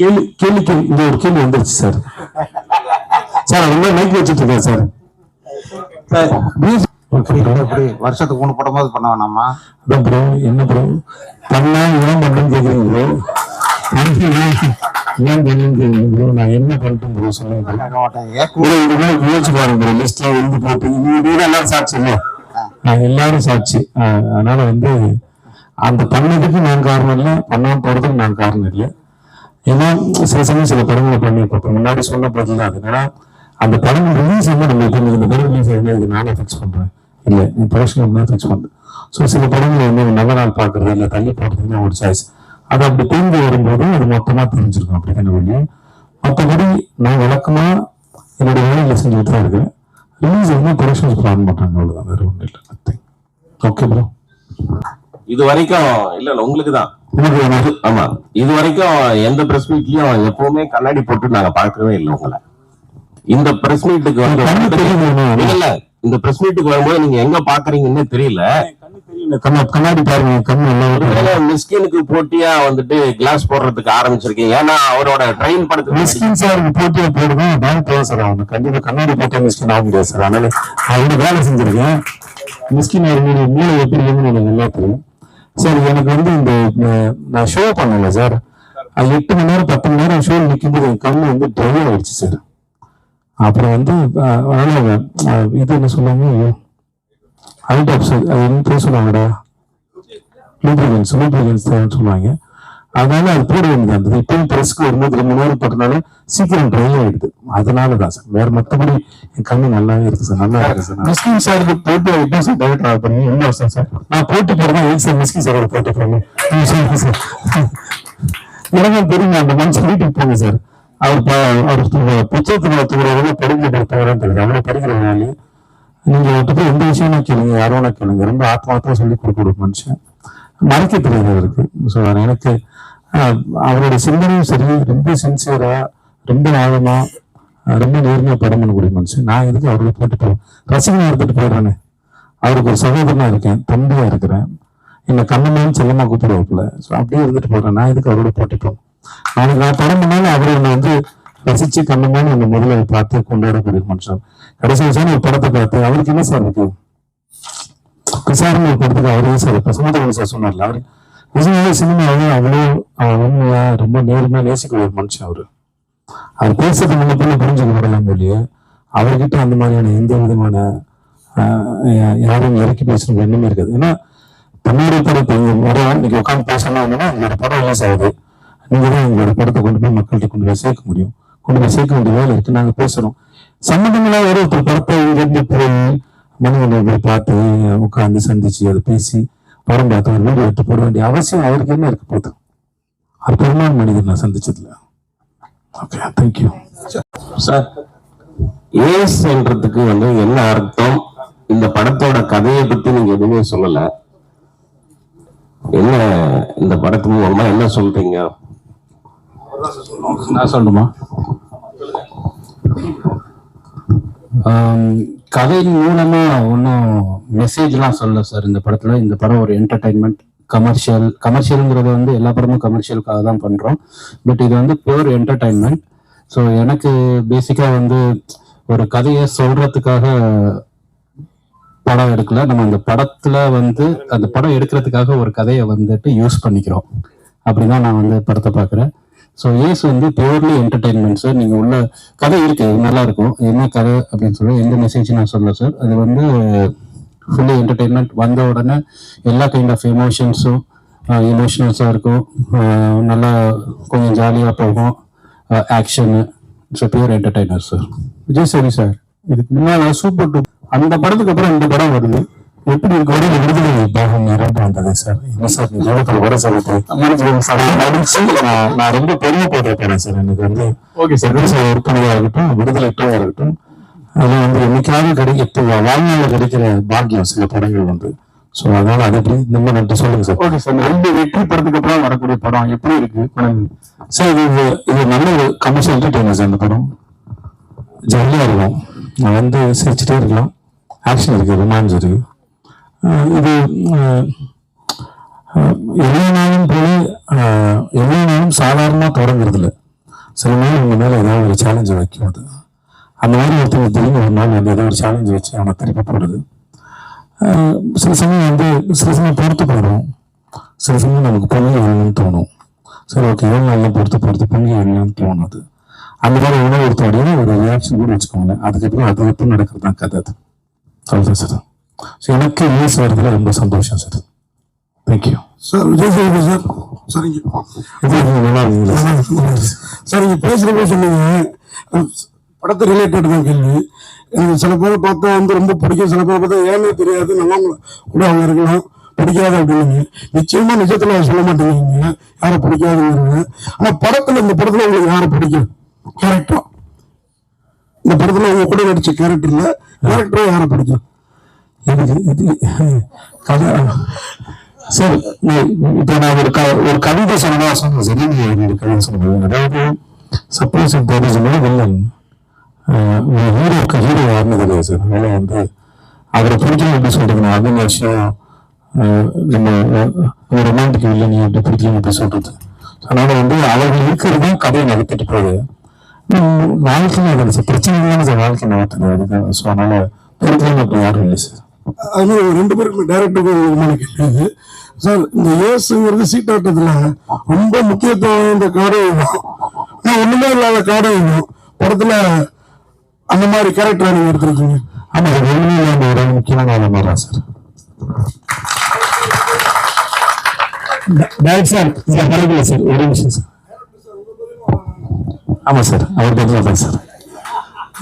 கேள்வி கேள்விக்கு இந்த ஒரு கேள்வி வந்துருச்சு சார். சார் அது மைக் வச்சுட்டு இருக்கேன் சார். வருஷத்துக்கு மூணு படம் போது பண்ண வேணாமா? அதான் ப்ரோ என்ன ப்ரோ பண்ணா ஏன் பண்ணுன்னு கேக்குறீங்க ப்ரோ ஏன் பண்ணுன்னு கேக்குறீங்க ப்ரோ நான் என்ன பண்ணிட்டேன் ப்ரோ சொல்லுங்க யோசிச்சு பாருங்க ப்ரோ லிஸ்ட்ல எழுதி போட்டு நீங்க எல்லாரும் சாட்சி இல்ல? ஆஹ் எல்லாரும் சாட்சி. அதனால வந்து அந்த பண்ணதுக்கு நான் காரணம் இல்லை பண்ணாம போறதுக்கு நான் காரணம் இல்லை. ஏன்னா சில சமயம் சில படங்களை பண்ணி இப்போ முன்னாடி சொன்ன பதில் தான் அது. ஏன்னா அந்த படம் ரிலீஸ் வந்து நம்ம இப்போ இந்த படம் ரிலீஸ் ஆகுது இது நானே ஃபிக்ஸ் பண்ணுறேன் இல்லை நீ ப்ரொஃபஷனல் தான் ஃபிக்ஸ் பண்ணுறேன் ஸோ சில படங்கள் வந்து ஒரு நல்ல நாள் பார்க்கறது இல்லை தள்ளி போடுறதுன்னா ஒரு சாய்ஸ் அது அப்படி தெரிஞ்சு வரும்போது அது மொத்தமாக தெரிஞ்சிருக்கும். அப்படி தானே வழி மற்றபடி நான் விளக்கமாக என்னுடைய வேலையில் செஞ்சுட்டு தான் இருக்கேன். ரிலீஸ் வந்து ப்ரொடக்ஷன்ஸ் பிளான் மாட்டாங்க அவ்வளோதான் வேறு ஒன்றும் இல்லை. ஓகே ப்ரோ இது வரைக்கும் இல்லை இல்லை உங்களுக்கு தான். ஆமா. இது வரைக்கும் எந்த பிரஸ் மீட்லயும் எப்பவுமே கண்ணாடி போட்டு நாங்க பார்க்கவே இல்லை உங்களை. இந்த பிரஸ் மீட்டுக்கு வந்து இல்ல இந்த பிரஸ் மீட்டுக்கு வரும்போது நீங்க எங்க பாக்குறீங்கன்னு தெரியல. கண்ணா கண்ணாடி பாருங்க மிஸ்கினுக்கு போட்டியா வந்துட்டு கிளாஸ் போடுறதுக்கு ஆரம்பிச்சிருக்கீங்க. ஏன்னா அவரோட ட்ரெயின் படத்துக்கு மிஸ்கின் சாருக்கு போட்டியா போடுதான் பேங்க் சார் அவனு கண்டிப்பா கண்ணாடி போட்டா மிஸ்கின். ஆக முடியாது சார் அதனால அவரு வேலை செஞ்சிருக்கேன். மிஸ்கின் மூளை எப்படி தெரியும். சார் எனக்கு வந்து இந்த நான் ஷோ பண்ணல சார் அது எட்டு மணி நேரம் பத்து மணி நேரம் ஷோ நிற்கும்போது என் கண்ணு வந்து ட்ரை ஆயிடுச்சு சார் அப்புறம் வந்து இது என்ன சொல்லுவாங்க? அவுட் ஆஃப் அது என்ன பேர் சொல்லுவாங்கடா? லூப்ரிகன்ஸ் லூப்ரிகன்ஸ் சொல்லுவாங்க. அதனால அது போட வேண்டியது இப்பவும் இப்பயும் பிரஸ்க்கு வரும்போது ரொம்ப நேரம் போட்டனால சீக்கிரம் ட்ரை ஆயிடுது. அதனால தான் சார். வேற மற்றபடி என் கண்ணு நல்லாவே இருக்கு சார். நல்லா இருக்கு சார். மிஸ்கின் சாருக்கு போட்டு எப்படி சார் டைரக்டர் ஆக பண்ணி என்ன வருஷம் சார்? நான் போட்டு போறதா ஏன் சார் மிஸ்கின் சாரோட போட்டு போறேன் சார் எனக்கு தெரியுங்க அந்த மனுஷன் வீட்டுக்கு போங்க சார். அவர் அவர் பு- புத்தகத்துல தூங்குறவங்க படிக்க தெரியுது. அவனை படிக்கிறதுனால நீங்க அவர்கிட்ட எந்த விஷயமா கேளுங்க யாரோனா கேளுங்க. ரொம்ப ஆத்மார்த்தமா சொல்லி கொடுக்க மனுஷன். மறைக்க தெரியாது அவருக்கு. ஸோ எனக்கு அவரோட சிந்தனையும் சரி ரொம்ப சின்சியரா ரொம்ப ஆழமா ரொம்ப நேர்மையா படம் கூடிய மனுஷன். நான் எதுக்கு அவரோட போட்டு போறேன்? ரசிகனை எடுத்துட்டு போயிடுறானே அவருக்கு ஒரு சகோதரனா இருக்கேன் தம்பியா இருக்கிறேன். என்ன கண்ணமான்னு செல்லமா கூப்பிடுவாப்புல. ஸோ அப்படியே இருந்துட்டு போறேன். நான் எதுக்கு அவரோட போட்டி போவேன் நாளைக்கு நான் படம் பண்ணாலும் அவரை என்னை வந்து ரசிச்சு கண்ணமான என்னை முதல்ல பார்த்து கொண்டாடக்கூடிய மனுஷன். கடைசி விஷயம் ஒரு படத்தை பார்த்து அவருக்கு என்ன சார் இருக்கு? விசாரணை ஒரு படத்துக்கு அவரே சார். இப்ப சுமந்திரன் சார் சொன்னார்ல அவர் நிஜமாவே சினிமாவே அவ்வளோ உண்மையா ரொம்ப நேர்மையா நேசிக்கிற ஒரு மனுஷன் அவரு. அவர் பேசுறது முன்ன பின்ன புரிஞ்சுக்க படலாம் இல்லையே அவர்கிட்ட அந்த மாதிரியான எந்த விதமான ஆஹ், யாரும் இறக்கி பேசுறது எண்ணமே இருக்காது. ஏன்னா தமிழ் படத்தை வர இன்னைக்கு உட்காந்து பேசணும் அப்படின்னா உங்களோட படம் ரிலீஸ் ஆகுது. நீங்க தான் உங்களோட படத்தை கொண்டு போய் மக்கள்கிட்ட கொண்டு போய் சேர்க்க முடியும். கொண்டு போய் சேர்க்க வேண்டிய வேலை இருக்கு நாங்க பேசுறோம். சம்மந்தமில்லா ஒரு ஒருத்தர் படத்தை இங்கிருந்து போய் மனிதனை பார்த்து உட்காந்து சந்திச்சு அதை பேசி படம் பார்த்து ஒரு வீடியோ எடுத்து போட வேண்டிய அவசியம் அவருக்கு என்ன இருக்க போகுது அற்புதமான மனிதன் நான் சந்திச்சதுல. ஓகே தேங்க்யூ சார் ஏஸ்ன்றதுக்கு வந்து என்ன அர்த்தம்? இந்த படத்தோட கதையை பத்தி நீங்க எதுவுமே சொல்லல. என்ன இந்த படத்து மூலமா என்ன சொல்றீங்க? நான் சொல்லணுமா கதையின் மூலமா ஒன்றும் மெசேஜ்லாம் சொல்லல சார் இந்த படத்துல இந்த படம் ஒரு என்டர்டைன்மெண்ட் கமர்ஷியல் கமர்ஷியலுங்கிறது வந்து எல்லா படமும் கமர்ஷியலுக்காக தான் பண்றோம். பட் இது வந்து பியூர் என்டர்டைன்மெண்ட் ஸோ எனக்கு பேசிக்கா வந்து ஒரு கதையை சொல்றதுக்காக படம் எடுக்கல. நம்ம அந்த படத்துல வந்து அந்த படம் எடுக்கிறதுக்காக ஒரு கதையை வந்துட்டு யூஸ் பண்ணிக்கிறோம். அப்படிதான் நான் வந்து படத்தை பார்க்குறேன். ஸோ ஏஸ் வந்து பியூர்லி என்டர்டைன்மெண்ட் சார் நீங்கள் உள்ள கதை இருக்கு நல்லா இருக்கும். என்ன கதை அப்படின்னு சொல்லி எந்த மெசேஜ் நான் சொல்ல சார் அது வந்து ஃபுல்லி என்டர்டைன்மெண்ட் வந்த உடனே எல்லா கைண்ட் ஆஃப் எமோஷன்ஸும் எமோஷனல்ஸாக இருக்கும். நல்லா கொஞ்சம் ஜாலியாக போகும். Action so pure entertainer sir Vijay சரி சார் இதுக்கு முன்னாடி சூப்பர் டூ அந்த படத்துக்கு அப்புறம் இந்த படம் வருது. எப்படி இருக்கு? ஒரு விடுதலை பாகம் இரண்டு வந்தது சார். என்ன சார் எவ்வளவு வர சொல்லுது சார். நான் நான் ரொம்ப பெருமைப்பட்டிருக்கேன் சார். எனக்கு வந்து ஓகே சார். விடுதலை விற்பனையா இருக்கட்டும் விடுதலை இருக்கட்டும் அது வந்து என்னைக்காவது கிடைக்க வாழ்நாள் கிடைக்கிற பாக்கியம் சில படங்கள் வந்து. ஸோ அதனால அது எப்படி நம்ம நன்றி. சொல்லுங்க சார். Okay sir. ரெண்டு வெற்றி படத்துக்கு அப்புறம் வரக்கூடிய படம் எப்படி இருக்கு? படம் சார் இது இது- நல்ல ஒரு கமர்ஷியல் என்டர்டைனர் சார் இந்த படம். ஜாலியாக இருக்கும். நான் வந்து சிரிச்சுட்டே இருக்கலாம். ஆக்ஷன் இருக்கு. ரொமான்ஸ் இருக்கு. இது எல்லா நாளும் போல எல்லா நாளும் சாதாரணமாக தொடங்குறது இல்லை சில நாள் உங்கள் மேலே ஏதாவது ஒரு சேலஞ்சை வைக்கும் அது. அந்த மாதிரி ஒருத்தர் திடீர்னு ஒரு நாள் வந்து ஏதோ ஒரு சேலஞ்ச் வச்சு அவனை திருப்பி போடுது. சில சமயம் வந்து சில சமயம் பொறுத்து போடுறோம் சில சமயம் நமக்கு பொங்கி வரணும்னு தோணும். சரி ஓகே ஏழு நாள்லாம் பொறுத்து பொறுத்து பொங்கி வரணும்னு தோணுது. அந்த மாதிரி உணவு ஒருத்தோடைய ஒரு ரியாக்ஷன் கூட வச்சுக்கோங்களேன். அதுக்கப்புறம் அது எப்போ நடக்கிறது தான் கதை அது. அவ்வளோதான் சார் ஸோ எனக்கு நியூஸ் வரதுல ரொம்ப சந்தோஷம் sir thank you sir Vijay Sethupathi sir சரிங்க நல்லா இருந்தீங்களா சார் நீங்க பேசுறப்ப சொன்னீங்க படத்தை ரிலேட்டட் தான் கேள்வி. எனக்கு சில பேரை பார்த்தா வந்து ரொம்ப பிடிக்கும் சில பேரை பார்த்தா ஏன்னே தெரியாது. நல்லா கூட அவங்க இருக்கலாம். பிடிக்காது அப்படின்னு நிச்சயமா நிஜத்துல சொல்ல மாட்டேங்கிறீங்க. யாரை பிடிக்காதுங்கிறீங்க. ஆனா படத்துல இந்த படத்துல உங்களுக்கு யாரை பிடிக்கும்? கேரக்டரா இந்த படத்துல உங்க கூட நடிச்ச கேரக்டர்ல கேரக்டரா யாரை பிடிக்கும்? சார் இப்போ நான் ஒரு க ஒரு கவிதை சொன்னா சொன்னேன். சரி நீ ஒரு கவிதை சொன்னது அதாவது சப்போஸ் இப்போ ஒரு வில்லன் ஹீரோக்கு ஹீரோ ஆடினது இல்லையா சார்? அதனால வந்து அவரை பிடிக்கணும் எப்படி சொல்றது அது வருஷம் நம்ம ரொமான்டிக் வில்லன் எப்படி பிடிக்கணும் எப்படி சொல்றது. அதனால வந்து அவர்கள் இருக்கிறது கதையை நகர்த்திட்டு போகுது உம், வாழ்க்கையில பிரச்சனை தானே சார் வாழ்க்கை நகர்த்துது அதுதான் ஸோ அதனால பிடிக்கணும் அப்படி யாரும் இல்லை சார். அது மாதிரி ரெண்டு பேருக்குமே டைரக்டருக்கு விதமான கேள்வி இது. சார் இந்த ஏசுங்கிறது சீட்டாட்டத்துல ரொம்ப முக்கியத்துவம் இந்த காடு ஒண்ணுமே இல்லாத காடு படத்துல அந்த மாதிரி கேரக்டர் நீங்க எடுத்திருக்கீங்க. ஆமா சார் இல்லாம ஒரு முக்கியமான ஆளு மாதிரி தான் சார் டேரக்ட் சார் சார் ஒரு நிமிஷம் சார் ஆமா சார் அவர் தான் சார்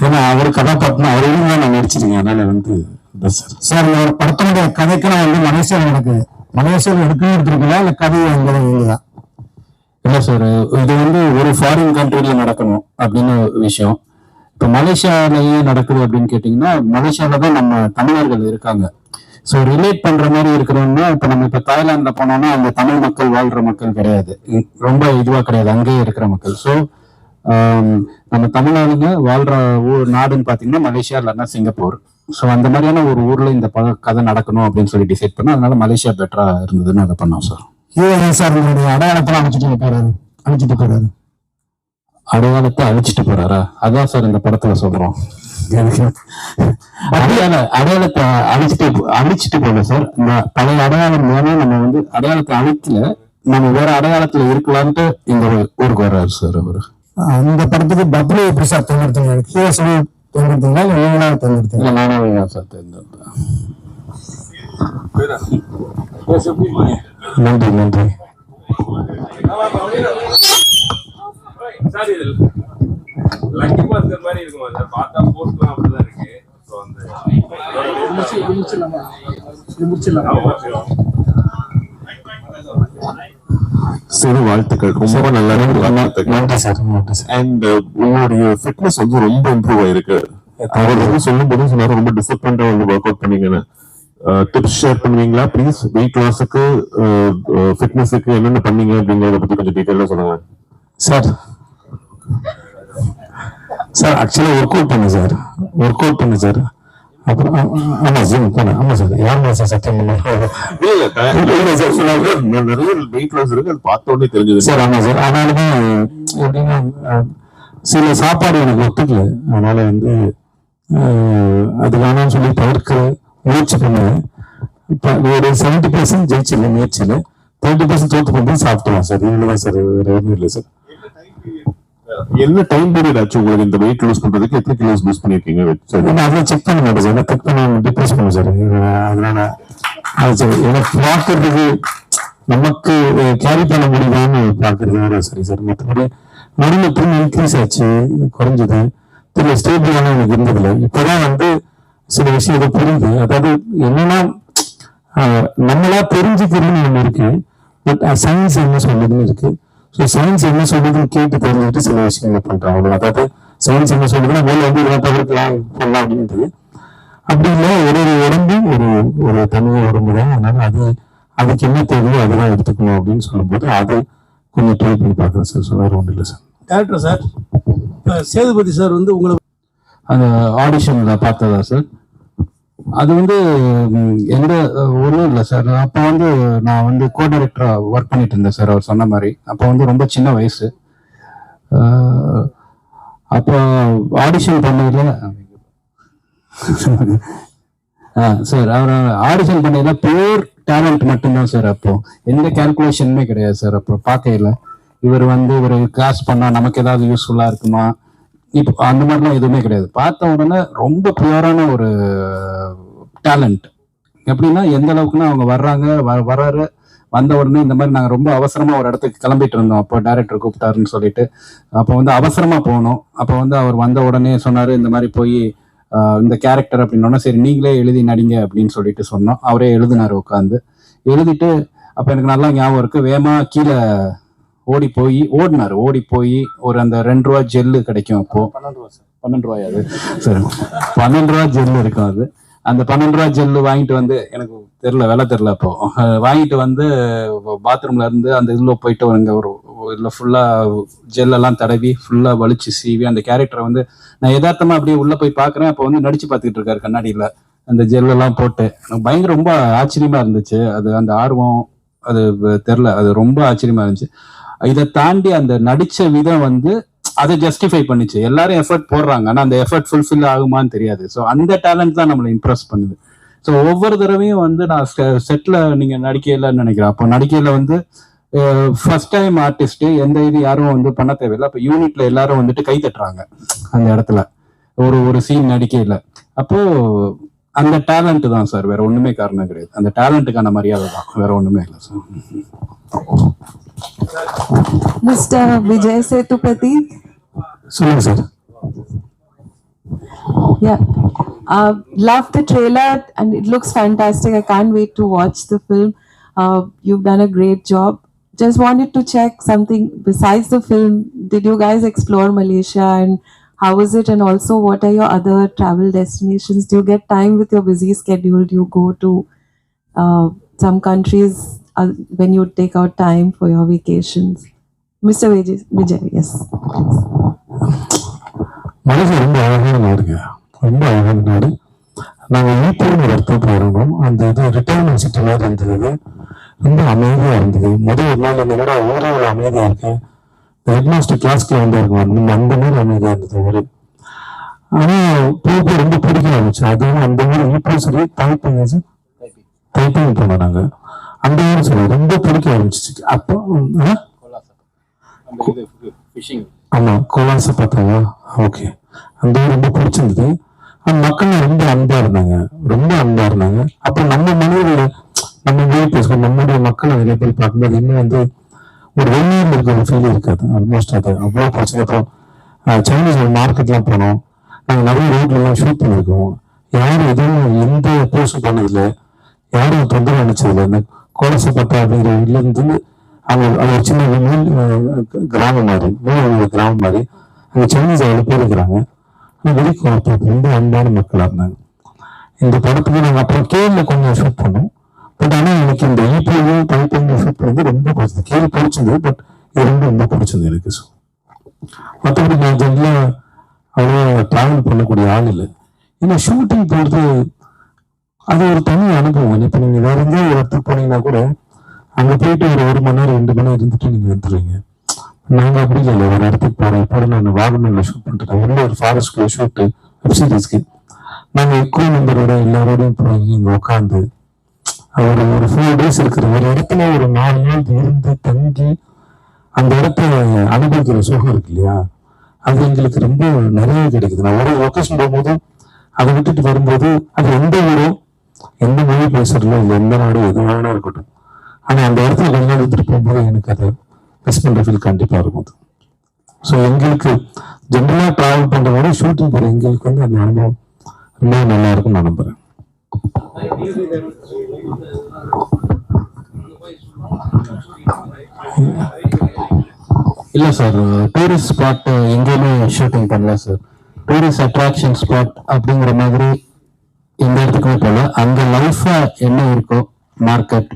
ஏன்னா அவர் கதாபாத்திரம் அவர் இருந்தா நான் நடிச்சிருக்கேன். அதனால வந்து சார் நான் இந்த ஒரு படத்தினுடைய வந்து மலேசியாவில் நடக்கு மலேசியாவில் எடுக்கணும் எடுத்திருக்கீங்களா? இல்ல கதை எங்க தான் இல்லை சார் இது வந்து ஒரு ஃபாரின் கண்ட்ரில நடக்கணும் அப்படின்னு ஒரு விஷயம். இப்போ மலேசியாலயே நடக்குது அப்படின்னு கேட்டிங்கன்னா மலேசியால தான் நம்ம தமிழர்கள் இருக்காங்க. ஸோ ரிலேட் பண்ற மாதிரி இருக்கிறோம்னா இப்போ நம்ம இப்போ தாய்லாந்துல போனோம்னா அந்த தமிழ் மக்கள் வாழ்ற மக்கள் கிடையாது. ரொம்ப இதுவா கிடையாது. அங்கேயே இருக்கிற மக்கள். ஸோ நம்ம தமிழ்நாடுங்க வாழ்ற ஊர் நாடுன்னு பார்த்தீங்கன்னா மலேசியா இல்லைன்னா சிங்கப்பூர். ஸோ அந்த மாதிரியான ஒரு ஊர்ல இந்த பக கதை நடக்கணும் அப்படின்னு சொல்லி டிசைட் பண்ணோம் அதனால மலேசியா பெட்டரா இருந்ததுன்னு அதை பண்ணோம் சார் ஹீரோ சார் உங்களுடைய அடையாளத்தை அழைச்சிட்டு போறாரு அழைச்சிட்டு போறாரு அடையாளத்தை அழிச்சிட்டு போறாரா? அதான் சார் இந்த படத்துல சொல்றோம். அடையாள அடையாளத்தை அழிச்சிட்டு அழிச்சிட்டு போகல சார் இந்த பழைய அடையாளம் வேணா நம்ம வந்து அடையாளத்தை அழிக்கல. நம்ம வேற அடையாளத்துல இருக்கலான்ட்டு இந்த ஊருக்கு வர்றாரு சார் அவரு. அந்த படத்துக்கு பப்ளு எப்படி சார் சொல்லி தேர்ந்தெடுத்தீங்களா இல்ல நீங்களா தேர்ந்தெடுத்தீங்க இல்ல நானும் தான் சார் தேர்ந்தெடுத்தேன் நன்றி நன்றி. சார் இது லக்கி பாஸ்கர் மாதிரி இருக்குமா? சார் பார்த்தா போஸ்ட்லாம் அப்படிதான் இருக்கு. ஸோ அந்த சரி வாழ்த்துக்கள். ரொம்ப நல்லா நன்றி சார் அண்ட் உங்களுடைய ஃபிட்னஸ் வந்து ரொம்ப இம்ப்ரூவ் ஆயிருக்கு. அவர் வந்து சொல்லும் போது சொன்னாரு ரொம்ப டிசிப்ளின்டா வந்து ஒர்க் அவுட் பண்ணீங்கன்னு டிப்ஸ் ஷேர் பண்ணுவீங்களா? ப்ளீஸ் வெயிட் லாஸுக்கு ஃபிட்னஸுக்கு என்னென்ன பண்ணீங்க அப்படிங்கறத பத்தி கொஞ்சம் டீட்டெயிலா சொல்லுங்க. சார் சார் ஆக்சுவலாக ஒர்க் அவுட் பண்ணேன் சார். ஒர்க் அவுட் பண்ணேன் சார். அப்புறம் ஜிம் போனேன். ஆமா சார் யாருமா சார் சத்தியம் பண்ண? இல்ல சார் நிறைய வெயிட் லாஸ் இருக்கு அது பார்த்த உடனே தெரிஞ்சது. சார் ஆமா சார் ஆனாலுமே எப்படின்னா சில சாப்பாடு எனக்கு ஒத்துக்கல. அதனால வந்து அது வேணாம்னு சொல்லி தவிர்க்க முயற்சி பண்ணேன். இப்போ ஒரு செவன்டி பர்சன்ட் ஜெயிச்சில்ல முயற்சியில் தேர்ட்டி பர்சன்ட் தோத்து போகும்போது சாப்பிட்டுலாம் சார். இவ்வளோ சார் வேறு எதுவும் இல்லை சார். என்ன டைம் பீரியட் ஆச்சு உங்களுக்கு இந்த வெயிட் லூஸ் பண்றதுக்கு? எத்தனை கிலோஸ் லூஸ் பண்ணிருக்கீங்க? சரி. நான் அதை செக் பண்ண மாட்டேன் சார் செக் பண்ண டிப்ரெஸ் பண்ணுவேன் சார் அதனால அது சார். எனக்கு பார்க்கறதுக்கு நமக்கு கேரி பண்ண முடியுமான்னு பார்க்கறது வேற சரி சார் மற்றபடி நடுவில் திரும்ப இன்க்ரீஸ் ஆச்சு குறைஞ்சது. திரும்ப ஸ்டேபிளான எனக்கு இருந்ததில்லை. இப்போதான் வந்து சில விஷயத்தை புரியுது. அதாவது என்னன்னா நம்மளா தெரிஞ்சுக்கிறதுன்னு ஒண்ணு இருக்கு. பட் சயின்ஸ் என்ன சொல்லுதுன்னு இருக்கு. ஸோ சயின்ஸ் என்ன சொல்லுதுன்னு கேட்டு தெரிஞ்சுக்கிட்டு சில விஷயங்களை பண்றாங்க. அதாவது சயின்ஸ் என்ன சொல்லுதுன்னா மேல வந்து இதெல்லாம் தவிர்க்கலாம் பண்ணலாம் அப்படின்றது. அப்படி இல்லை ஒரு ஒரு உடம்பும் ஒரு ஒரு தனி உடம்பு தான் அதனால அது அதுக்கு என்ன தேவையோ அதுதான் எடுத்துக்கணும் அப்படின்னு சொல்லும்போது அதை கொஞ்சம் ட்ரை பண்ணி பார்க்குறேன் சார் ஸோ வேற ஒன்றும் இல்லை sir director sir Sethupathi sir வந்து உங்களை அந்த ஆடிஷன்ல பார்த்ததா சார் அது வந்து எந்த ஒன்றும் இல்லை சார் அப்போ வந்து நான் வந்து கோ டைரக்டராக ஒர்க் பண்ணிட்டு இருந்தேன் சார் அவர் சொன்ன மாதிரி. அப்போ வந்து ரொம்ப சின்ன வயசு. அப்போ ஆடிஷன் பண்ணதில் ஆ சார் அவர் ஆடிஷன் பண்ணதில் பியூர் டேலண்ட் மட்டும்தான் சார் அப்போ. எந்த கால்குலேஷனுமே கிடையாது சார் அப்போ பார்க்கையில. இவர் வந்து இவர் கிளாஸ் பண்ணால் நமக்கு ஏதாவது யூஸ்ஃபுல்லாக இருக்குமா? இப்போ அந்த மாதிரிலாம் எதுவுமே கிடையாது. பார்த்த உடனே ரொம்ப பியூரான ஒரு டேலண்ட் எப்படின்னா எந்த அளவுக்குன்னா அவங்க வர்றாங்க வ- வர்றாரு வந்த உடனே இந்த மாதிரி நாங்கள் ரொம்ப அவசரமாக ஒரு இடத்துக்கு கிளம்பிட்டு இருந்தோம். அப்போ டேரக்டர் கூப்பிட்டாருன்னு சொல்லிட்டு அப்போ வந்து அவசரமாக போனோம். அப்போ வந்து அவர் வந்த உடனே சொன்னார் இந்த மாதிரி போய் இந்த கேரக்டர் அப்படின்னோடனே சரி நீங்களே எழுதி நடிங்க அப்படின்னு சொல்லிட்டு சொன்னோம். அவரே எழுதினார் உட்காந்து எழுதிட்டு அப்போ எனக்கு நல்லா ஞாபகம் இருக்குது வேகமாக கீழே ஓடி போய் ஓடினாரு. ஓடி போய் ஒரு அந்த ரெண்டு ரூபா ஜெல்லு கிடைக்கும் அப்போ. பன்னெண்டு ரூபாய் அது? சரி. பன்னெண்டு ரூபா ஜெல்லு இருக்கும் அது. அந்த பன்னெண்டு ரூபா ஜெல்லு வாங்கிட்டு வந்து எனக்கு தெரியல விலை தெரியல அப்போ. வாங்கிட்டு வந்து பாத்ரூம்ல இருந்து அந்த இதுல போயிட்டு அங்க ஒரு இதுல ஃபுல்லா ஜெல்லெல்லாம் தடவி ஃபுல்லா வலிச்சு சீவி அந்த கேரக்டரை வந்து நான் யதார்த்தமா அப்படியே உள்ள போய் பாக்குறேன் அப்போ வந்து நடிச்சு பார்த்துக்கிட்டு இருக்காரு கண்ணாடியில. அந்த ஜெல்லெல்லாம் போட்டு. எனக்கு பயங்கர ரொம்ப ஆச்சரியமா இருந்துச்சு. அது அந்த ஆர்வம் அது தெரில அது ரொம்ப ஆச்சரியமா இருந்துச்சு. இதை தாண்டி அந்த நடிச்ச விதம் வந்து அதை ஜஸ்டிஃபை பண்ணுச்சு. எல்லாரும் எஃபர்ட் போடுறாங்க. ஆனா அந்த எஃபர்ட் ஃபுல்ஃபில் ஆகுமான்னு தெரியாது. ஸோ அந்த டேலண்ட் தான் நம்மளை இம்ப்ரெஸ் பண்ணுது. ஸோ ஒவ்வொரு தடவையும் வந்து நான் செட்ல நீங்க நடிக்கையிலன்னு நினைக்கிறேன். அப்போ நடிக்கையில வந்து ஃபர்ஸ்ட் டைம் ஆர்டிஸ்ட் எந்த இது யாரும் வந்து பண்ண தேவையில்லை. அப்போ யூனிட்ல எல்லாரும் வந்துட்டு கை தட்டுறாங்க. அந்த இடத்துல. ஒரு ஒரு சீன் நடிக்கையில. அப்போ அந்த டேலண்ட் தான் சார். வேற ஒண்ணுமே காரணம் கிடையாது. அந்த டேலண்ட்டுக்கான மரியாதை தான். வேற ஒண்ணுமே இல்லை சார். Mr. Vijay Sethupathi. சொல்லுங்க sir Yeah. Uh, love the trailer and it looks fantastic. I can't wait to watch the film. Uh, you've done a great job. Just wanted to check something besides the film. Did you guys explore Malaysia and how is it? And also, what are your other travel destinations? Do you get time with your busy schedule? Do you go to uh, some countries uh, Uh, when you take out time for your vacations? Mr. Vijay, Vijay yes. Malaysia ரொம்ப அழகான நாடுங்க ரொம்ப அழகான நாடு நாங்கள் ஈப்பூர்னு ஒரு இடத்துல போயிருந்தோம். அந்த இது ரிட்டையர்மெண்ட் சிட்டி மாதிரி இருந்தது ரொம்ப அமைதியாக இருந்தது. முதல் ஒரு நாள் அந்த கூட ஊரே ஒரு அமைதியாக இருக்கேன் ஹெட் மாஸ்டர் கிளாஸ்க்கு வந்திருக்கோம் நம்ம அந்த மாதிரி அமைதியாக இருந்தது ஊரு ஆனால் போக ரொம்ப பிடிக்க ஆரம்பிச்சு. அதுவும் அந்த ஊர் ஈப்பூர் சரி டைப்பிங் டைப்பிங் போனோம் நாங்கள் அந்த ஊர் சொல்லி ரொம்ப பிடிக்க ஆரம்பிச்சிச்சு. அப்போ ஆமாம் ஆமா கோலாச ஓகே. அந்த ஊர் ரொம்ப பிடிச்சிருந்தது. மக்கள் ரொம்ப அன்பா இருந்தாங்க. ரொம்ப அன்பா இருந்தாங்க. அப்ப நம்ம மனிதர்கள் நம்ம மொழி பேசுவோம் நம்மளுடைய மக்கள் நிறைய பேர் பார்க்கும்போது இன்னும் வந்து ஒரு வெளியில் இருக்கிற ஒரு ஃபீல் இருக்காது. ஆல்மோஸ்ட் அது அவ்வளோ பிரச்சனை அப்புறம் சைனீஸ் ஒரு மார்க்கெட்லாம் போனோம். நாங்கள் நிறைய ரோட்லலாம் ஷூட் பண்ணியிருக்கோம். யாரும் எதுவும் எந்த போஸ்டும் பண்ணதில்லை. யாரும் தொந்தரவு நினைச்சதில்லை கோலசப்பட்டா அப்படிங்கிற ஊர்ல அவங்க அது ஒரு சின்ன கிராமம் மாதிரி மூணு கிராமம் மாதிரி. அங்கே சைனீஸ் அவ்வளோ பேர் இருக்கிறாங்க. ஆனால் ரொம்ப அன்பான மக்களாக இருந்தாங்க. இந்த படத்துக்கு நாங்கள் அப்புறம் கீழே கொஞ்சம் ஷூட் பண்ணோம். பட் ஆனால் எனக்கு இந்த ஈபியும் டைப்பிங் ஷூட் பண்ணது ரொம்ப பிடிச்சது. கீழே பிடிச்சது பட் இது ரொம்ப ரொம்ப பிடிச்சது எனக்கு. ஸோ மற்றபடி நான் ஜென்ரலாக அவ்வளோ ட்ராவல் பண்ணக்கூடிய ஆள் இல்லை. ஏன்னா ஷூட்டிங் போகிறது அது ஒரு தனி அனுபவம். இப்போ நீங்கள் வேற எங்கேயோ ஒரு இடத்துக்கு போனீங்கன்னா கூட அங்கே போயிட்டு ஒரு ஒரு மணி நேரம் ரெண்டு மணி நேரம் இருந்துட்டு நீங்கள் வந்துடுவீங்க நாங்கள் அப்படி இல்லை. ஒரு இடத்துக்கு போகிறோம் இப்போ நான் வாகனங்களில் ஷூட் பண்ணிட்டு உள்ள ஒரு ஃபாரஸ்ட்ல ஷூட்டு வெப்சீரிஸ்க்கு நாங்கள் குரூ மெம்பரோட எல்லாரோடையும் போய் இங்கே உட்காந்து ஒரு ஒரு ஃபோர் டேஸ் இருக்கிற ஒரு இடத்துல ஒரு நாலு நாள் இருந்து தங்கி அந்த இடத்த அனுபவிக்கிற சுகம் இருக்கு இல்லையா? அது எங்களுக்கு ரொம்ப நிறைய கிடைக்குது. நான் ஒரு லொக்கேஷன் போகும்போது அதை விட்டுட்டு வரும்போது அது எந்த ஊரும் எந்த மொழி பேசுறதோ இல்லை எந்த நாடு எது இருக்கட்டும். ஆனா அந்த இடத்துல கொஞ்ச நாள் எடுத்துட்டு போகும்போது எனக்கு அதை மிஸ் பண்ற ஃபீல் கண்டிப்பா இருக்கும் அது. ஸோ எங்களுக்கு ஜென்ரலாக ட்ராவல் பண்ற மாதிரி ஷூட்டிங் போகிற எங்களுக்கு வந்து அந்த அனுபவம் ரொம்ப நல்லா இருக்கும் நான் நம்புறேன். இல்ல சார் டூரிஸ்ட் ஸ்பாட் எங்கேயுமே ஷூட்டிங் பண்ணல சார். டூரிஸ்ட் அட்ராக்ஷன் ஸ்பாட் அப்படிங்கிற மாதிரி இந்த இடத்துக்குமே போகல அங்க லைஃபா என்ன இருக்கோ market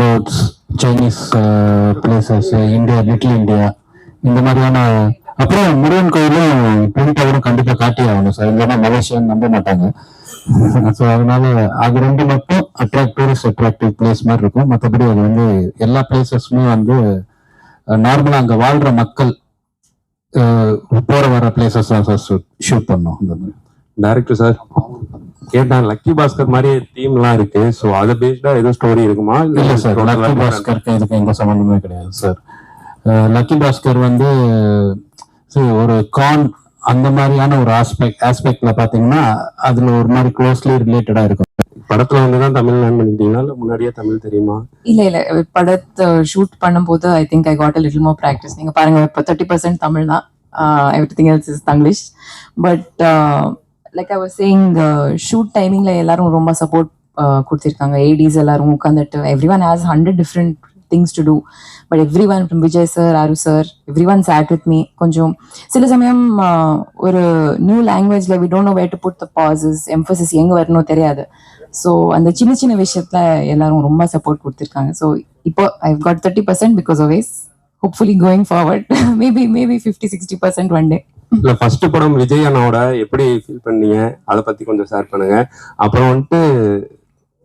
roads Chinese places India little India இந்த மாதிரியான அப்புறம் முருகன் கோயிலும் பிரிண்ட் அவரும் கண்டிப்பா காட்டி ஆகணும். சார் இல்லைன்னா மலேசியான்னு நம்ப மாட்டாங்க. ஸோ அதனால அது ரெண்டு மட்டும் அட்ராக்ட் டூரிஸ்ட் அட்ராக்டிவ் பிளேஸ் மாதிரி இருக்கும். மற்றபடி அது வந்து எல்லா பிளேசஸுமே வந்து நார்மலாக அங்கே வாழ்ற மக்கள் போற வர பிளேசஸ் ஷூட் பண்ணோம். அந்த மாதிரி. டேரக்டர் சார் கேட்டேன் லக்கி பாஸ்கர் மாதிரி தீம்லாம் இருக்கு. ஸோ அதை பேஸ்டா ஏதோ ஸ்டோரி இருக்குமா? இல்ல சார் லக்கி பாஸ்கருக்கு இதுக்கு எந்த சம்மந்தமே கிடையாது சார் லக்கி பாஸ்கர் வந்து ஒரு கான் அந்த மாதிரியான ஒரு ஆஸ்பெக்ட் ஆஸ்பெக்ட்ல பாத்தீங்கன்னா அதுல ஒரு மாதிரி க்ளோஸ்லி ரிலேட்டடா இருக்கும். படத்துல வந்து தான் தமிழ் லேர்ன் பண்ணிக்கிட்டீங்களா இல்ல முன்னாடியே தமிழ் தெரியுமா? இல்ல இல்ல. படத்தை ஷூட் பண்ணும்போது I think I got a little more practice நீங்க பாருங்க இப்போ தேர்ட்டி பர்சன்ட் தமிழ் தான் everything else is Tanglish but like I was saying shoot டைமிங்ல எல்லாரும் ரொம்ப சப்போர்ட் கொடுத்திருக்காங்க. ஏடிஸ் எல்லாரும் உட்காந்துட்டு everyone has hundred different things to do but everyone from Vijay sir ஆரு sir everyone sat with me கொஞ்சம் சில சமயம் ஒரு நியூ லாங்குவேஜ்ல we don't know where to put the pauses emphasis எங்க வரணும் தெரியாது. ஸோ அந்த சின்ன சின்ன விஷயத்துல எல்லாரும் ரொம்ப சப்போர்ட் கொடுத்துருக்காங்க. ஸோ இப்போ I got thirty percent because of hopefully going forward maybe maybe fifty sixty percent one day இல்ல ஃபர்ஸ்ட் படம் விஜய் அண்ணாவோட எப்படி ஃபீல் பண்ணீங்க? அதை பத்தி கொஞ்சம் ஷேர் பண்ணுங்க. அப்புறம் வந்துட்டு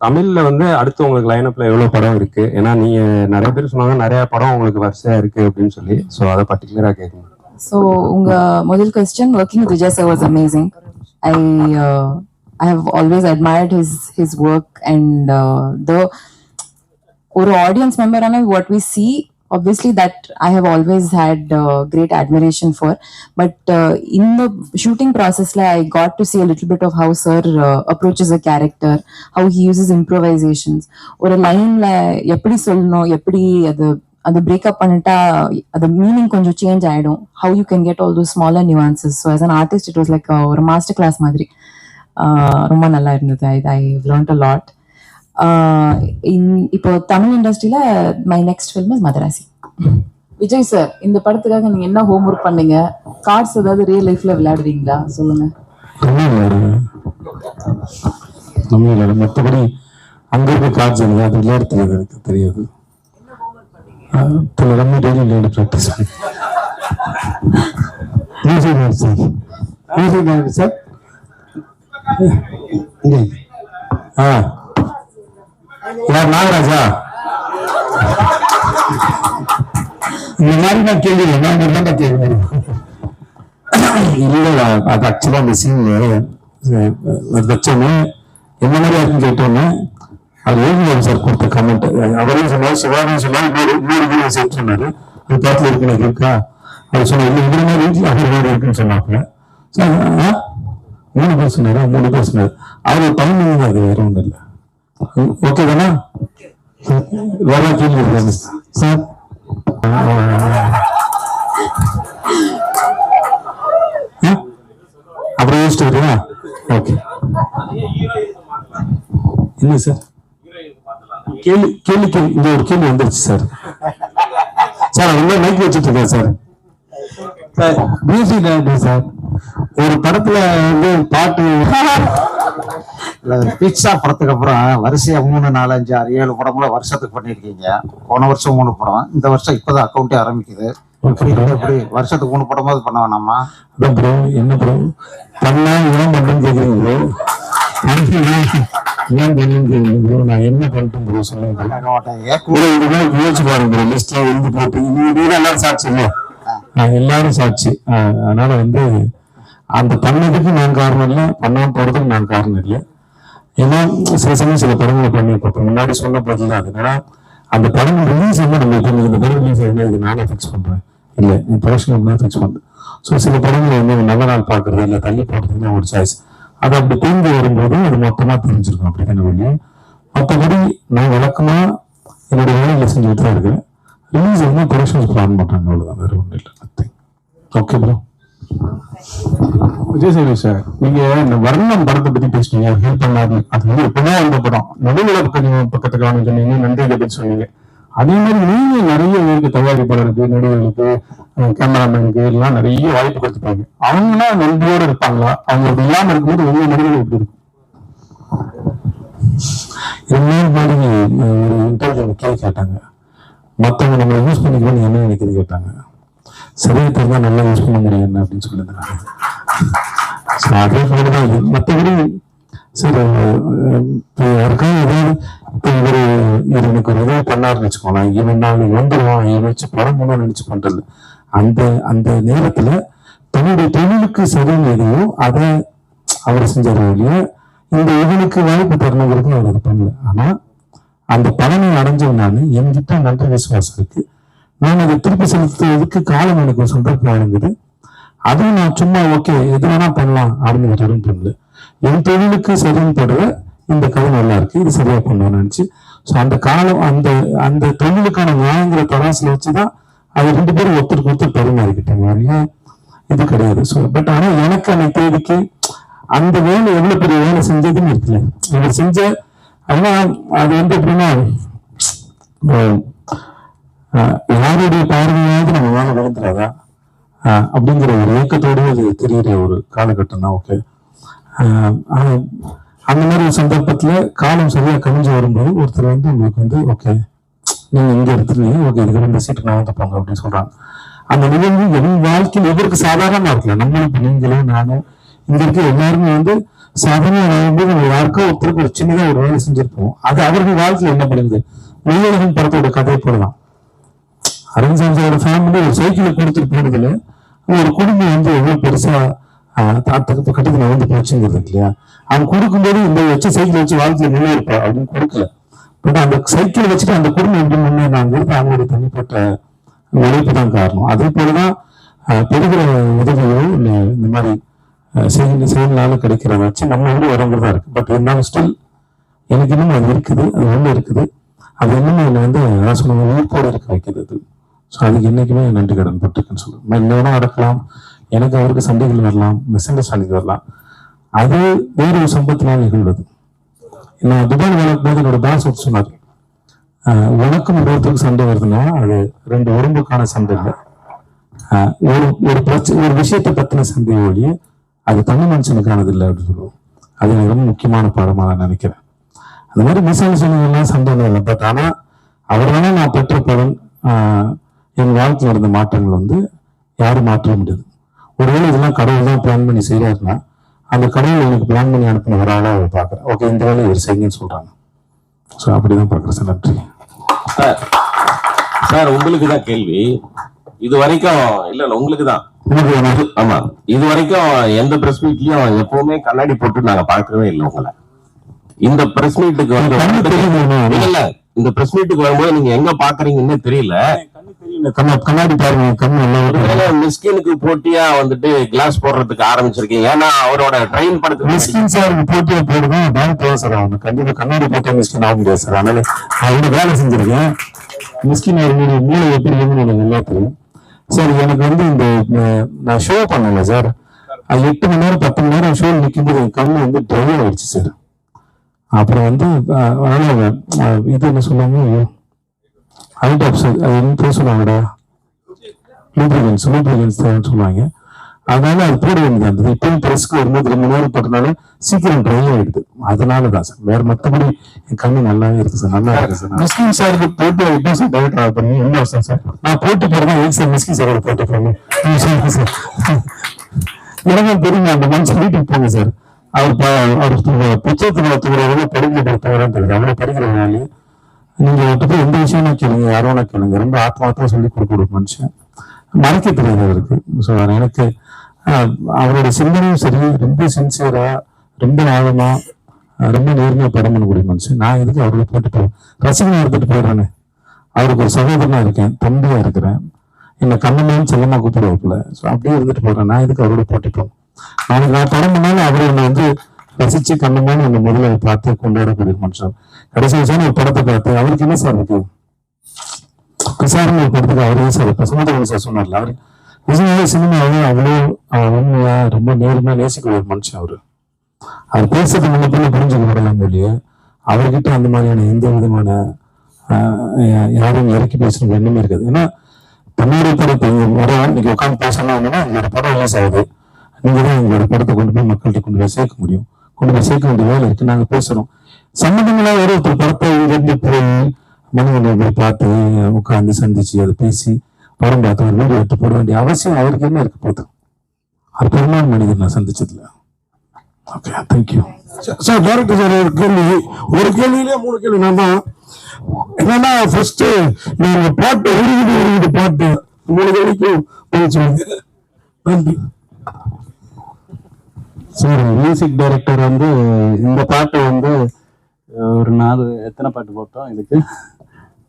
தமிழ்ல வந்து அடுத்து உங்களுக்கு லைனப்ல எவ்வளவு படம் இருக்கு? ஏன்னா நீங்க நிறைய பேர் சொன்னாங்க நிறைய படம் உங்களுக்கு வரிசையா இருக்கு அப்படின்னு சொல்லி. ஸோ அதை பர்டிகுலரா கேட்கணும். ஸோ உங்க முதல் question working with Vijay sir was amazing I I have always admired his his work and the ஒரு audience மெம்பரான what we see obviously that i have always had uh, great admiration for but uh, in the shooting process like, i got to see a little bit of how sir uh, approaches a character how he uses improvisations ஒரு லைன்ல எப்படி சொல்லணும் எப்படி அது அது breakup பண்ணிட்டா அது meaning கொஞ்சம் சேஞ்ச் ஆயிடும் how you can get all those smaller nuances so as an artist it was like ஒரு மாஸ்டர் கிளாஸ் மாதிரி ஆஹ் ரொம்ப நல்லா இருந்தது ஐ ஐ லேர்ன்ட் அ லாட் இப்போ தமிழ் இண்டஸ்ட்ரியில my next film is Madharaasi. Vijay sir இந்த படத்துக்காக நீங்க என்ன ஹோம்ஒர்க் பண்ணீங்க? கார்ட்ஸ் ஏதாவது ரியல் லைஃப்ல விளையாடுவீங்களா? சொல்லுங்க. தமிழ் மற்றபடி அங்க இருக்க கார்ட்ஸ் இல்லை அது விளையாட தெரியாது. எனக்கு தெரியாது எல்லாமே டெய்லி விளையாட practice music sir music sir இங்கே. ஆ. யார் நாகராஜா? இந்த மாதிரி நான் கேள்வி இல்லை. நான் மட்டும் தான் கேள்வி இல்லை. அது ஆக்சுவலாக அந்த சீன் வச்சோன்னே என்ன மாதிரி இருக்குன்னு கேட்டோன்னே அது ஓவியம் சார் கொடுத்த கமெண்ட் அவரையும் சொன்னார் சிவாரியும் சொன்னார் நூறு நூறு கிலோ சேர்த்து சொன்னார். அது பக்கத்துல இருக்கு எனக்கு இருக்கா? அவர் சொன்னார் இல்லை இந்த மாதிரி வீட்டில் அவர் மாதிரி இருக்குன்னு சொன்னாப்புல. மூணு பேர் சொன்னாரு? மூணு பேர் சொன்னார். அவர் தமிழ் அது வேற ஒன்றும் இல்லை. ஓகே தானே வேற கேள்வி இருக்காங்க சார்? அப்புறம் யோசிச்சு வரீங்களா ஓகே இல்லை சார் கேள்வி கேள்வி கேள்வி இந்த ஒரு கேள்வி வந்துருச்சு சார் சார் உள்ள மைக் வச்சுட்டு இருக்கேன் sir sir music director sir ஒரு படத்துல வந்து பாட்டு பிக்ஸா படத்துக்கு அப்புறம் வரிசையா மூணு நாலு அஞ்சு ஆறு ஏழு படம்ல வருஷத்துக்கு பண்ணிருக்கீங்க போன வருஷம் மூணு படம். இந்த வருஷம் இப்பதான் அக்கௌண்டே ஆரம்பிக்குது. எப்படி வருஷத்துக்கு மூணு படமாவது பண்ண வேணாமா? அதான் ப்ரோ என்ன ப்ரோ பண்ணா ஏன் பண்ணுன்னு கேக்குறீங்க ப்ரோ ஏன் பண்ணுன்னு கேக்குறீங்க ப்ரோ நான் என்ன பண்ணிட்டேன் ப்ரோ சொல்லுங்க யோசிச்சு பாருங்க ப்ரோ லிஸ்ட்ல எழுதி போட்டு இது எல்லாரும் சாட்சி இல்லையா எல்லாரும் சாட்சி. அதனால வந்து அந்த பண்ணதுக்கு நான் காரணம் இல்லை பண்ணாம போறதுக்கு நான் காரணம் இல்லை. ஏன்னா சில சமயம் சில படங்களை பண்ணி இப்போ முன்னாடி சொன்ன படம் தான் அது. ஏன்னா அந்த படம் ரிலீஸ் வந்து நம்ம இப்போ இந்த படம் ரிலீஸ் ஆகுது இது நானே ஃபிக்ஸ் பண்ணுறேன் இல்லை என் ப்ரொடக்ஷன் தான் ஃபிக்ஸ் பண்ணுறேன் ஸோ சில படங்களை வந்து நல்ல நாள் பார்க்கறது இல்லை தள்ளி போடுறதுன்னு ஒரு சாய்ஸ் அது அப்படி தெரிஞ்சு வரும்போது அது மொத்தமாக தெரிஞ்சிருக்கும். அப்படி தானே வெளியே மற்றபடி நான் வழக்கமாக என்னுடைய வேலையில செஞ்சுட்டு தான் இருக்கேன். ரிலீஸ் வந்து ப்ரொடக்ஷன்ஸ் பிளான் பண்ணுறாங்க அவ்வளோதான் வேறு ஒன்றும் இல்லை ஓகே ப்ரோ விஜய் சேவை சார் நீங்க இந்த வர்ணம் படத்தை பத்தி பேசுனீங்க ஹெல்ப் பண்ணாரு அது வந்து எப்பவுமே வந்த படம். நடுவில் பக்கம் சொன்னீங்க நன்றி பத்தி சொன்னீங்க. அதே மாதிரி நீங்க நிறைய பேருக்கு தயாரிப்பாளருக்கு நடிகர்களுக்கு கேமராமேனுக்கு எல்லாம் நிறைய வாய்ப்பு கொடுத்துருப்பாங்க. அவங்களா நன்றியோட இருப்பாங்களா? அவங்க அப்படி இல்லாம இருக்கும்போது உங்க நடிகர்கள் எப்படி இருக்கும்? இன்னொரு மாதிரி ஒரு இன்டர்வியூ கேள்வி கேட்டாங்க. மற்றவங்க நம்மளை யூஸ் பண்ணிக்கணும்னு என்ன நினைக்கிறது கேட்டாங்க. சரியா தான் நல்லா யூஸ் பண்ண முடியும் என்ன அப்படின்னு சொல்லியிருந்தாங்க ஸோ அதே மாதிரி தான் இது. மற்றபடி சரி இப்போ யாருக்காவது ஏதாவது இப்போ இவர் இவர் எனக்கு ஒரு உதவி பண்ணாருன்னு வச்சுக்கோங்களேன். இவன் நான் வந்துடுவான் இவன் வச்சு படம் பண்ண நினைச்சு பண்றது. அந்த அந்த நேரத்துல தன்னுடைய தொழிலுக்கு சரின்னு எதையோ அதை அவர் செஞ்சார் இல்லையா இந்த இவனுக்கு வாய்ப்பு தரணுங்கிறது அவர் பண்ணல. ஆனா அந்த பலனை அடைஞ்சவனால என்கிட்ட நன்றி விசுவாசம் இருக்கு. நான் அதை திருப்பி செலுத்துவதற்கு காலம் எனக்கு சந்தர்ப்பம் வழங்குது. அதுவும் நான் சும்மா ஓகே எது வேணா பண்ணலாம் அப்படின்னு ஒரு இடம் பண்ணல என் தொழிலுக்கு சரின்னு இந்த கதை நல்லா இருக்கு. இது சரியா பண்ணணும்னு நினைச்சு. ஸோ அந்த காலம் அந்த அந்த தொழிலுக்கான நியாயங்கிற தராசில் வச்சுதான் அது ரெண்டு பேரும் ஒருத்தருக்கு ஒருத்தர் பரிமாறிக்கிட்டாங்க நிறைய இது கிடையாது. ஸோ பட் ஆனா எனக்கு அந்த தேதிக்கு அந்த வேலை எவ்வளவு பெரிய வேலை செஞ்சதுன்னு இருக்குல்ல. இவர் செஞ்ச ஆனால் அது வந்து எப்படின்னா யாருடைய பார்வையாவது நம்ம வேலை விழுந்துடாதா அப்படிங்கிற ஒரு ஏக்கத்தோடு அது தெரிகிற ஒரு காலகட்டம் தான் ஓகே அந்த மாதிரி ஒரு சந்தர்ப்பத்துல காலம் சரியாக கழிஞ்சு வரும்போது ஒருத்தர் வந்து உங்களுக்கு வந்து ஓகே நீங்கள் இங்கே எடுத்துருந்தீங்க ஓகே இதுக்கு ரெண்டு சீட்டு நான் வந்து போங்க அப்படின்னு சொல்கிறாங்க அந்த நிகழ்வு என் வாழ்க்கையில் எவருக்கு சாதாரணமாக இருக்கல? நம்மளும் நீங்களும் நானும் இங்கே இருக்க எல்லாருமே வந்து சாதாரண வரும்போது நம்ம யாருக்கோ ஒருத்தருக்கு ஒரு சின்னதாக ஒரு வேலை செஞ்சுருப்போம். அது அவர்கள் வாழ்க்கையில் என்ன பண்ணுது? மெய்யழகன் படத்தோட கதை போடலாம் அரவிந்த் ஃபேமிலி ஒரு சைக்கிளை கொடுத்துட்டு போனதுல ஒரு குடும்பம் வந்து எவ்வளோ பெருசா தாத்தகத்து கட்டத்தில் வந்து போச்சுங்கிறது இல்லையா? அவன் கொடுக்கும்போது இந்த வச்சு சைக்கிள் வச்சு வாழ்க்கையில் முன்னேற்பா அப்படின்னு கொடுக்கல. பட் அந்த சைக்கிள் வச்சுட்டு அந்த குடும்பம் எப்படி முன்னேறாங்கிறது அவங்களுடைய தனிப்பட்ட உழைப்பு தான் காரணம். அதே போலதான் ஆஹ், பெறுகிற உதவிகள் இந்த மாதிரி ஆஹ், செயல் செயல்னால கிடைக்கிறத வச்சு நம்ம வந்து வரவங்க இருக்கு. பட் இருந்தாலும் ஸ்டில் எனக்கு இன்னும் அது இருக்குது அது ஒன்று இருக்குது. அது இன்னும் என்னை வந்து நான் சொன்ன உயிர்ப்போட இருக்க வைக்கிறது ஸோ அதுக்கு என்னைக்குமே நன்றி கடன் பட்டிருக்குன்னு சொல்லுவேன். என்ன நடக்கலாம். எனக்கு அவருக்கு சண்டைகள் வரலாம். மிஸ் அண்டர்ஸ்டாண்டிங் வரலாம். அது வேறு ஒரு சம்பத்தினால் நிகழ்வது நான் துபாய் வேலைக்கு போது என்னோட பாஸ் ஒருத்தர் சொன்னார். ஆஹ் உனக்கும் இன்னொருத்தருக்கு சண்டை வருதுன்னா அது ரெண்டு உடம்புக்கான சண்டை இல்லை. ஆஹ் ஒரு ஒரு பிரச்சனை ஒரு விஷயத்தை பத்தின சண்டை ஒழிய அது தமிழ் மனுஷனுக்கானது இல்லை அப்படின்னு சொல்லுவோம். அது எனக்கு ரொம்ப முக்கியமான பாடமாக நான் நினைக்கிறேன். அந்த மாதிரி மிஸ் அண்டர்ஸ்டாண்டிங் சண்டை இல்லை. பட் ஆனால் அவரால நான் பெற்ற பலன் ஆஹ் என் வாழ்க்கையில் நடந்த மாற்றங்கள் வந்து யாரும் மாற்ற முடியாது. ஒருவேளை இதெல்லாம் கடவுள் தான் பிளான் பண்ணி செய்யறாருன்னா அந்த கடவுள் எனக்கு பிளான் பண்ணி அனுப்பின ஒரு ஆளா அவர் பார்க்குறேன். ஓகே இந்த வேலையை இவர் செய்யுங்கன்னு சொல்றாங்க. ஸோ அப்படிதான் பார்க்குறேன் சார். நன்றி. சார் உங்களுக்கு தான் கேள்வி. இது வரைக்கும் இல்ல இல்ல உங்களுக்கு தான். ஆமா. இது வரைக்கும் எந்த பிரஸ் மீட்லயும் எப்பவுமே கண்ணாடி போட்டு நாங்க பார்க்கவே இல்லை உங்களை. இந்த பிரஸ் மீட்டுக்கு வந்து? இல்ல, இந்த பிரஸ் மீட்டுக்கு வரும்போது நீங்க எங்க பாக்குறீங்கன்னு தெரியல. கண்ணாடி பாருங்க கண்ணு. ஒருவேளை மிஸ்கினுக்கு போட்டியா வந்துட்டு கிளாஸ் போடுறதுக்கு ஆரம்பிச்சிருக்கீங்க. ஏன்னா அவரோட ட்ரெயின் படத்துக்கு மிஸ்கின் சார் போட்டியை போடுவேன் போக சார் அவனு கண்டிப்பா கண்ணாடி போட்டா மிஸ்கின் ஆக முடியாது சார் அதனால அவரு வேலை செஞ்சிருக்கேன். மிஸ்கின் அவர்களுடைய மூளை எப்படி இருக்குன்னு எனக்கு நல்லா தெரியும் சார் எனக்கு வந்து இந்த நான் ஷோ பண்ணல சார் அது எட்டு மணி நேரம் பத்து மணி நேரம் ஷோ நிற்கும்போது என் கண்ணு வந்து ட்ரை ஆயிடுச்சு சார் அப்புறம் வந்து அதனால இது என்ன சொல்லுவாங்க? ஆஃப் அது பேர் சொல்லுவாங்கடா. லூப்ரிகன்ஸ் லூப்ரிகன்ஸ் சொல்லுவாங்க. அதனால அது போட வேண்டியது இப்பயும் பிரஸ்க்கு வரும்போது ரொம்ப நேரம் போட்டனால சீக்கிரம் ட்ரை ஆயிடுது. அதனால தான் சார். வேற மத்தபடி என் கண்ணு நல்லாவே இருக்கு சார். நல்லா இருக்கு சார். மிஸ்கின் சாருக்கு போட்டு எப்படி சார் டைரக்டர் ஆக பண்ணி என்ன வருஷம் சார் நான் போட்டு போறதா எதுக்கு சார் மிஸ்கின் சாரோட போட்டு போகணும் சார். எனக்கு தெரியுங்க அந்த மனுஷன் வீட்டுக்கு போங்க சார். அவர் அவர் புத்தகத்துல ஒருத்தவங்க படிக்க படித்தவரான்னு தெரியுது. அவ்வளவு படிக்கிறவங்க நீங்க அவர்கிட்ட எந்த விஷயம்னா கேளுங்க யாரோனா கேளுங்க. ரொம்ப ஆத்மார்த்தமா சொல்லி கொடுக்க ஒரு மனுஷன். மறைக்க தெரியாது அவருக்கு ஸோ எனக்கு அவரோட அவருடைய சிந்தனையும் சரி ரொம்ப சின்சியரா ரொம்ப ஆழமா ரொம்ப நேர்மையா படம் பண்ணக்கூடிய மனுஷன். நான் எதுக்கு அவரோட போட்டு போறேன் ரசிகனை எடுத்துட்டு போயிடுறேனே. அவருக்கு ஒரு சகோதரனா இருக்கேன் தம்பியா இருக்கிறேன். என்ன கண்ணமான்னு செல்லமா கூப்பிடுவாப்புல. ஸோ அப்படியே இருந்துட்டு போறேன் நான் எதுக்கு அவரோட போட்டி போறேன் நாளைக்கு நான் படம் பண்ணாலும் அவர் என்னை வந்து ரசிச்சு கண்ணமான என்னை முதல்ல பார்த்து கொண்டாடக்கூடிய மனுஷன். கடைசி விஷயம் ஒரு படத்தை பார்த்து அவருக்கு என்ன சார் இருக்கு? விசாரணை ஒரு படத்துக்கு அவரே சார் இப்ப சுமந்திரன் சார் சொன்னார்ல அவரு விஜய் சினிமாவே அவ்வளோ உண்மையா ரொம்ப நேர்மையா நேசிக்கிற ஒரு மனுஷன் அவரு. அவர் பேசுறது முன்ன பண்ணி புரிஞ்சுக்க முடியலாம் இல்லையே அவர்கிட்ட அந்த மாதிரியான எந்த விதமான ஆஹ், யாரும் இறக்கி பேசுற எண்ணமே இருக்காது. ஏன்னா தன்னுடைய படத்தை வர இன்னைக்கு உட்காந்து பேசணும் அப்படின்னா எங்களோட படம் ரிலீஸ் ஆகுது. நீங்க தான் எங்களோட படத்தை கொண்டு போய் மக்கள்கிட்ட கொண்டு போய் சேர்க்க முடியும். கொண்டு போய் சேர்க்க வேண்டிய வேலை இருக்கு. நாங்க பேசுறோம். சம்பந்தங்களா ஒரு ஒருத்தர் படத்தை இங்கிருந்து போய் மனிதனை போய் பார்த்து உட்காந்து சந்திச்சு அதை பேசி படம் பார்த்து ஒரு வீடியோ எடுத்து போட வேண்டிய அவசியம் அவருக்கு என்ன இருக்க போகுது? அற்புதமான மனிதன் நான் சந்திச்சதுல okay thank you sir director sir ஒரு கேள்வி. ஒரு கேள்வியிலே மூணு கேள்வி. நான் தான் என்னன்னா ஃபர்ஸ்ட் நீங்க பாட்டு உருகிட்டு உருகிட்டு பாட்டு மூணு கேள்விக்கும் பதில் சொல்லுங்க நன்றி. சார் மியூசிக் டைரக்டர் வந்து இந்த பாட்டு வந்து ஒரு நாலு எத்தனை பாட்டு போட்டோம் இதுக்கு?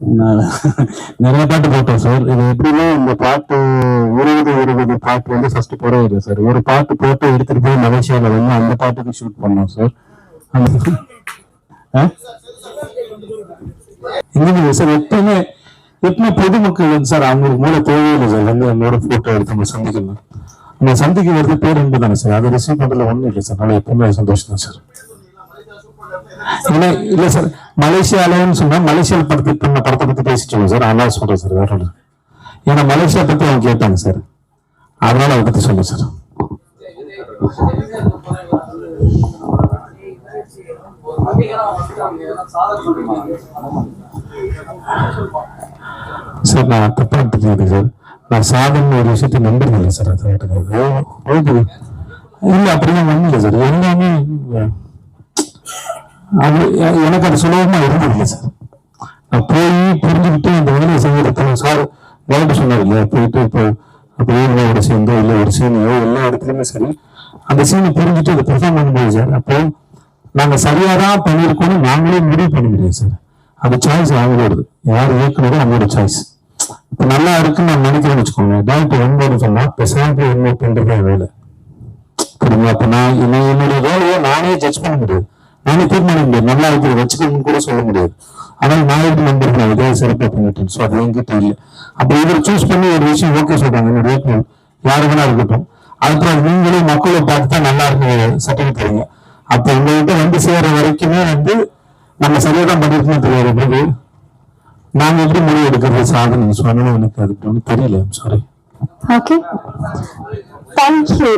நாலு. நிறைய பாட்டு போட்டோம் சார். இது எப்படின்னா இந்த பாட்டு இருபது இருபது பாட்டு வந்து ஃபர்ஸ்ட் போடவே இல்லை சார். ஒரு பாட்டு போட்டு எடுத்துட்டு போய் மலேசியாவில் வந்து அந்த பாட்டுக்கு ஷூட் பண்ணோம் சார். அந்த ஆ? இல்லைங்க சார்? எப்பவுமே எப்பவுமே பொதுமக்கள் வந்து சார் அவங்களுக்கு மூல தேவையில்லை சார். வந்து அவங்களோட போட்டோ எடுத்து நம்ம சந்திக்கணும். நம்ம சந்திக்க வருது பேர் அன்பு தானே சார். அதை ரிசீவ் பண்றதுல ஒண்ணும் இல்லை சார். அதனால எப்பவுமே சந்தோஷம் தான் சார். இல்லை இல்லை சார் மலேசியாலன்னு சொன்னால் மலேசியாவில் படத்தை பண்ண படத்தை பற்றி பேசிட்டு இருக்கோம் சார். அதனால சொல்கிறேன் சார் வேற ஏன்னா மலேசியா பற்றி அவங்க கேட்டாங்க சார். அதனால அதை பற்றி சொல்லுங்க சார். சார் நான் தப்பா தெரியுது சார். நான் சாதனை ஒரு விஷயத்தை நம்புறதில்லை சார் அது இல்லை ஓகே. இல்ல அப்படிலாம் ஒண்ணும் இல்லை சார். எல்லாமே அது எனக்கு அது சுலபமா இருந்ததில்லை சார். நான் போய் புரிஞ்சுக்கிட்டு இந்த வேலையை செய்யறதுக்கு சார் வேலை சொன்னார் இல்லையா? போயிட்டு இப்போ அப்படியே ஒரு சேர்ந்தோ இல்லை ஒரு சீனையோ எல்லா இடத்துலையுமே சரி. அந்த சீனை புரிஞ்சுட்டு அதை பெர்ஃபார்ம் பண்ண முடியாது சார் அப்போ நாங்க சரியாக தான் பண்ணியிருக்கோம்னு நாங்களே முடிவு பண்ண முடியாது சார். அந்த சாய்ஸ் அவங்களோடது. யார் இயக்குனரோ அவங்களோட சாய்ஸ் இப்போ நல்லா இருக்குன்னு நான் நினைக்கிறேன்னு வச்சுக்கோங்க. டாக்டர் என்ன சொன்னால் பெசாந்து என்ன பண்றதே வேலை. புரியுங்களா அப்போ நான் என்னுடைய வேலையை நானே ஜட்ஜ் பண்ண முடியாது. நானும் தீர்மானிக்க முடியாது நல்லா இருக்கிற வச்சுக்கணும்னு கூட சொல்ல முடியாது. ஆனால் நான் எப்படி நம்பருக்கு சிறப்பாக பண்ணிட்டேன் ஸோ அது என்கிட்ட இல்லை. அப்போ இவர் சூஸ் பண்ணி ஒரு விஷயம் ஓகே சொல்றாங்க. என்னுடைய இயக்குனர் யாரு வேணா இருக்கட்டும். அதுக்கப்புறம் நீங்களே மக்களை பார்த்து தான் நல்லா இருக்கு சர்டிஃபிகேட் தருங்க அப்போ உங்ககிட்ட வந்து சேர்ற வரைக்குமே வந்து நம்ம சரியாக தான் பண்ணிருக்கோம் தெரியாது பிறகு நாங்க எப்படி முடிவு எடுக்கிறது? சாதனை. சொன்னாலும் எனக்கு அதுக்கு ஒன்றும் தெரியல. சாரி ஓகே தேங்க்யூ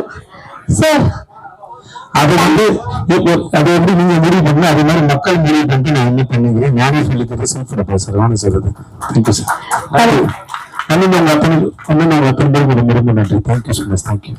சார் அது வந்து அது எப்படி நீங்க முடிவு பண்ணி அது மாதிரி மக்கள் முடிவு பண்ணிட்டு நான் என்ன பண்ணுகிறேன் நானே சொல்லி தர செல்ஃப் சார் வாங்க சார் அது தேங்க்யூ சார் அண்ணன் உங்க அத்தனை அண்ணன் உங்க அத்தனை பேருக்கு ரொம்ப ரொம்ப நன்றி தேங்க்யூ மச் தேங்க்யூ